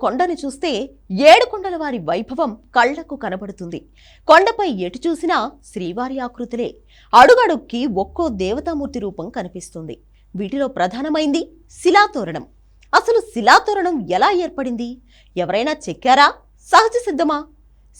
కొండను చూస్తే ఏడుకొండల వారి వైభవం కళ్ళకు కనబడుతుంది. కొండపై ఎటు చూసినా శ్రీవారి ఆకృతులే. అడుగడుక్కి ఒక్కో దేవతామూర్తి రూపం కనిపిస్తుంది. వీటిలో ప్రధానమైంది శిలాతోరణం. అసలు శిలాతోరణం ఎలా ఏర్పడింది? ఎవరైనా చెక్కారా? సహజ సిద్ధమా?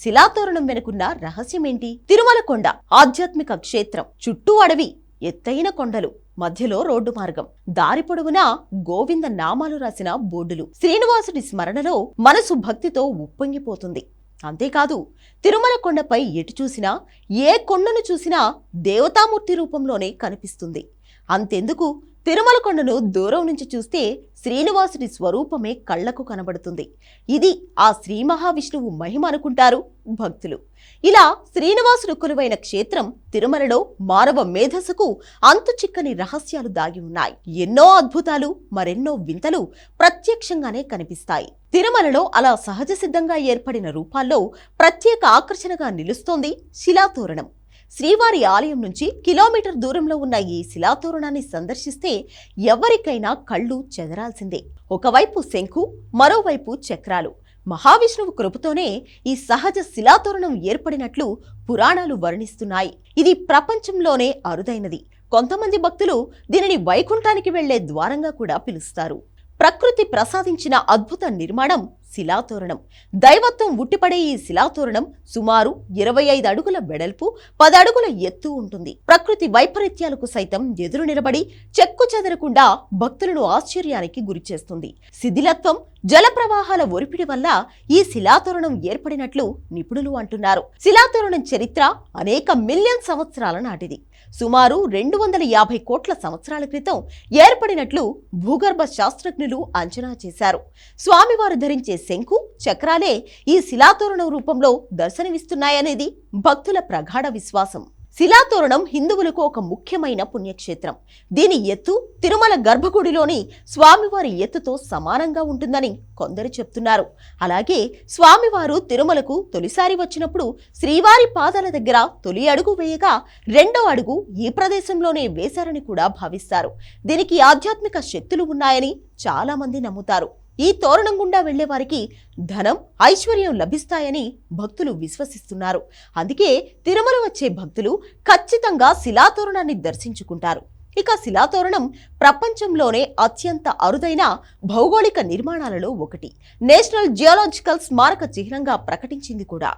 శిలాతోరణం వెనుకున్న రహస్యమేంటి? తిరుమల కొండ ఆధ్యాత్మిక క్షేత్రం చుట్టూ అడవి. ఎత్తైన కొండలు మధ్యలో రోడ్డు మార్గం. దారి పొడవునా గోవింద నామాలు రాసిన బోర్డులు. శ్రీనివాసుడి స్మరణలో మనసు భక్తితో ఉప్పొంగిపోతుంది. అంతేకాదు తిరుమల కొండపై ఎటు చూసినా ఏ కొండను చూసినా దేవతామూర్తి రూపంలోనే కనిపిస్తుంది. అంతెందుకు? తిరుమల కొండను దూరం నుంచి చూస్తే శ్రీనివాసుడి స్వరూపమే కళ్ళకు కనబడుతుంది. ఇది ఆ శ్రీ మహావిష్ణువు మహిమ అనుకుంటారు భక్తులు. ఇలా శ్రీనివాసుడు కొలువైన క్షేత్రం తిరుమలలో మానవ మేధస్సుకు అంతు చిక్కని రహస్యాలు దాగి ఉన్నాయి. ఎన్నో అద్భుతాలు మరెన్నో వింతలు ప్రత్యక్షంగానే కనిపిస్తాయి. తిరుమలలో అలా సహజ సిద్ధంగా ఏర్పడిన రూపాల్లో ప్రత్యేక ఆకర్షణగా నిలుస్తోంది శిలాతోరణం. శ్రీవారి ఆలయం నుంచి కిలోమీటర్ దూరంలో ఉన్న ఈ శిలాతోరణాన్ని సందర్శిస్తే ఎవరికైనా కళ్ళు చెదరాల్సిందే. ఒకవైపు శంఖు మరోవైపు చక్రాలు. మహావిష్ణువు కృపతోనే ఈ సహజ శిలాతోరణం ఏర్పడినట్లు పురాణాలు వర్ణిస్తున్నాయి. ఇది ప్రపంచంలోనే అరుదైనది. కొంతమంది భక్తులు దీనిని వైకుంఠానికి వెళ్ళే ద్వారంగా కూడా పిలుస్తారు. ప్రకృతి ప్రసాదించిన అద్భుత నిర్మాణం శిలాతోరణం. దైవత్వం ఉట్టిపడే ఈ శిలాతోరణం సుమారు ఇరవై ఐదు అడుగుల వెడల్పు పది అడుగుల ఎత్తు ఉంటుంది. ప్రకృతి వైపరీత్యాలకు సైతం ఎదురు నిలబడి చెక్కు చెదరకుండా భక్తులను ఆశ్చర్యానికి గురిచేస్తుంది శిథిలత్వం జల ప్రవాహాల ఒరిపిడి వల్ల ఈ శిలాతోరణం ఏర్పడినట్లు నిపుణులు అంటున్నారు. శిలాతోరణం చరిత్ర అనేక మిలియన్ సంవత్సరాల నాటిది. సుమారు రెండు వందల యాభై కోట్ల సంవత్సరాల క్రితం ఏర్పడినట్లు భూగర్భ శాస్త్రజ్ఞులు అంచనా చేశారు. స్వామివారు ధరించే శంకు చక్రాలే ఈ శిలాతోరణం రూపంలో దర్శనమిస్తున్నాయనేది భక్తుల ప్రగాఢ విశ్వాసం. శిలాతోరణం హిందువులకు ఒక ముఖ్యమైన పుణ్యక్షేత్రం. దీని ఎత్తు తిరుమల గర్భగుడిలోని స్వామివారి ఎత్తుతో సమానంగా ఉంటుందని కొందరు చెప్తున్నారు. అలాగే స్వామివారు తిరుమలకు తొలిసారి వచ్చినప్పుడు శ్రీవారి పాదాల దగ్గర తొలి అడుగు వేయగా రెండో అడుగు ఈ ప్రదేశంలోనే వేశారని కూడా భావిస్తారు. దీనికి ఆధ్యాత్మిక శక్తులు ఉన్నాయని చాలామంది నమ్ముతారు. ఈ తోరణం గుండా వెళ్ళే వారికి ధనం ఐశ్వర్యం లభిస్తాయని భక్తులు విశ్వసిస్తున్నారు. అందుకే తిరుమల వచ్చే భక్తులు ఖచ్చితంగా శిలాతోరణాన్ని దర్శించుకుంటారు. ఇక శిలాతోరణం ప్రపంచంలోనే అత్యంత అరుదైన భౌగోళిక నిర్మాణాలలో ఒకటి. నేషనల్ జియోలాజికల్ స్మారక చిహ్నంగా ప్రకటించింది కూడా.